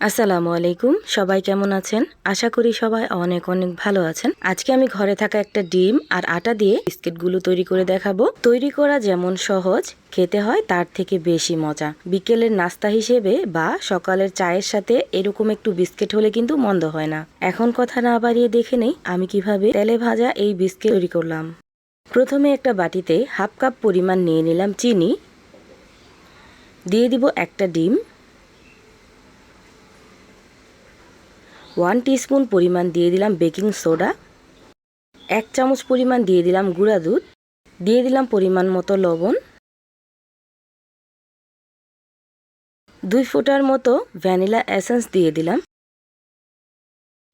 আসসালামু আলাইকুম। সবাই কেমন আছেন? আশা করি সবাই অনেক অনেক ভালো আছেন। আজকে আমি ঘরে থাকা একটা ডিম আর আটা দিয়ে বিস্কিটগুলো তৈরি করে দেখাবো। তৈরি করা যেমন সহজ, খেতে হয় তার থেকে বেশি মজা। বিকেলের নাস্তা হিসেবে বা সকালের চায়ের সাথে এরকম একটু বিস্কিট হলে কিন্তু মন্দ হয় না। এখন কথা না বাড়িয়ে দেখে নেই আমি কীভাবে তেলে ভাজা এই বিস্কিট তৈরি করলাম। প্রথমে একটা বাটিতে হাফ কাপ পরিমাণ নিয়ে নিলাম চিনি। দিয়ে দিব একটা ডিম। ওয়ান টিস্পুন পরিমাণ দিয়ে দিলাম বেকিং সোডা, এক চামচ পরিমাণ দিয়ে দিলাম গুঁড়া দুধ, দিয়ে দিলাম পরিমাণ মতো লবণ, দুই ফোঁটার মতো ভ্যানিলা এসেন্স দিয়ে দিলাম।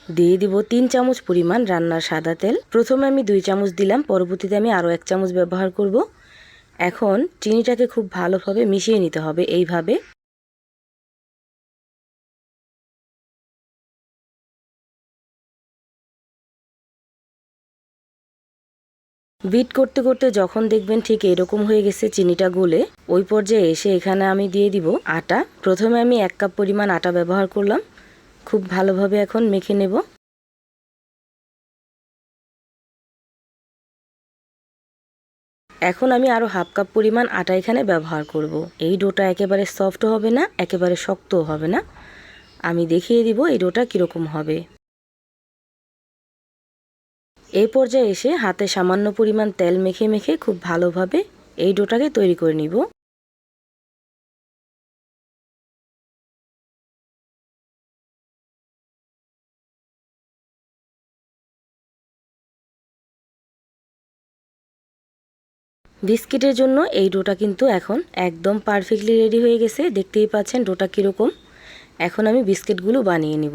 দিয়ে দিব তিন চামচ পরিমাণ রান্নার সাদা তেল। প্রথমে আমি দুই চামচ দিলাম, পরবর্তীতে আমি আরও এক চামচ ব্যবহার করব। এখন চিনিটাকে খুব ভালোভাবে মিশিয়ে নিতে হবে এইভাবে। বিট করতে করতে যখন দেখবেন ঠিক এরকম হয়ে গেছে চিনিটা গলে, ওই পর্যায়ে এসে এখানে আমি দিয়ে দিব আটা। প্রথমে আমি এক কাপ পরিমাণ আটা ব্যবহার করলাম। খুব ভালোভাবে এখন মেখে নেব। এখন আমি আরও হাফ কাপ পরিমাণ আটা এখানে ব্যবহার করব। এই ডোটা একেবারে সফট হবে না, একেবারে শক্তও হবে না। আমি দেখিয়ে দিব এই ডোটা কীরকম হবে। এই পর্যায়ে এসে হাতে সামান্য পরিমাণ তেল মেখে মেখে খুব ভালোভাবে এই ডোটাকে তৈরি করে নিব। বিস্কিটের জন্য এই ডোটা কিন্তু এখন একদম পারফেক্টলি রেডি হয়ে গেছে। দেখতেই পাচ্ছেন ডোটা কীরকম। এখন আমি বিস্কিটগুলো বানিয়ে নিব।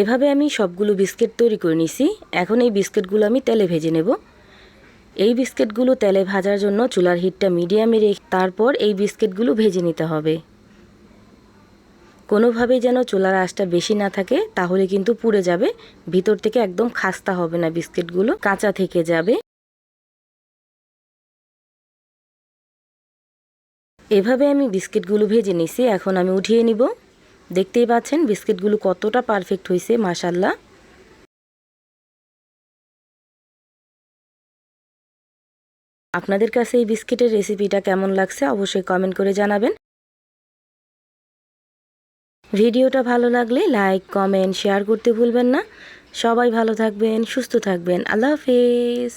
এভাবে আমি সবগুলো বিস্কিট তৈরি করে নিছি। এখন এই বিস্কিটগুলো আমি তেলে ভেজে নেব। এই বিস্কিটগুলো তেলে ভাজার জন্য চুলার হিটটা মিডিয়ামে রেখে তারপর এই বিস্কিটগুলো ভেজে নিতে হবে। কোনোভাবেই যেন চুলার আঁচটা বেশি না থাকে, তাহলে কিন্তু পুড়ে যাবে। ভিতর থেকে একদম খাস্তা হবে না বিস্কিটগুলো, কাঁচা থেকে যাবে। এভাবে আমি বিস্কিটগুলো ভেজে নিছি, এখন আমি উঠিয়ে নিব। দেখতেই পাচ্ছেন বিস্কিটগুলো কতটা পারফেক্ট হয়েছে মাসাল্লাহ আপনাদের কাছে এই বিস্কিটের রেসিপিটা কেমন লাগছে অবশ্যই কমেন্ট করে জানাবেন। ভিডিওটা ভালো লাগলে লাইক, কমেন্ট, শেয়ার করতে ভুলবেন না। সবাই ভালো থাকবেন, সুস্থ থাকবেন। আল্লাহ হাফিজ।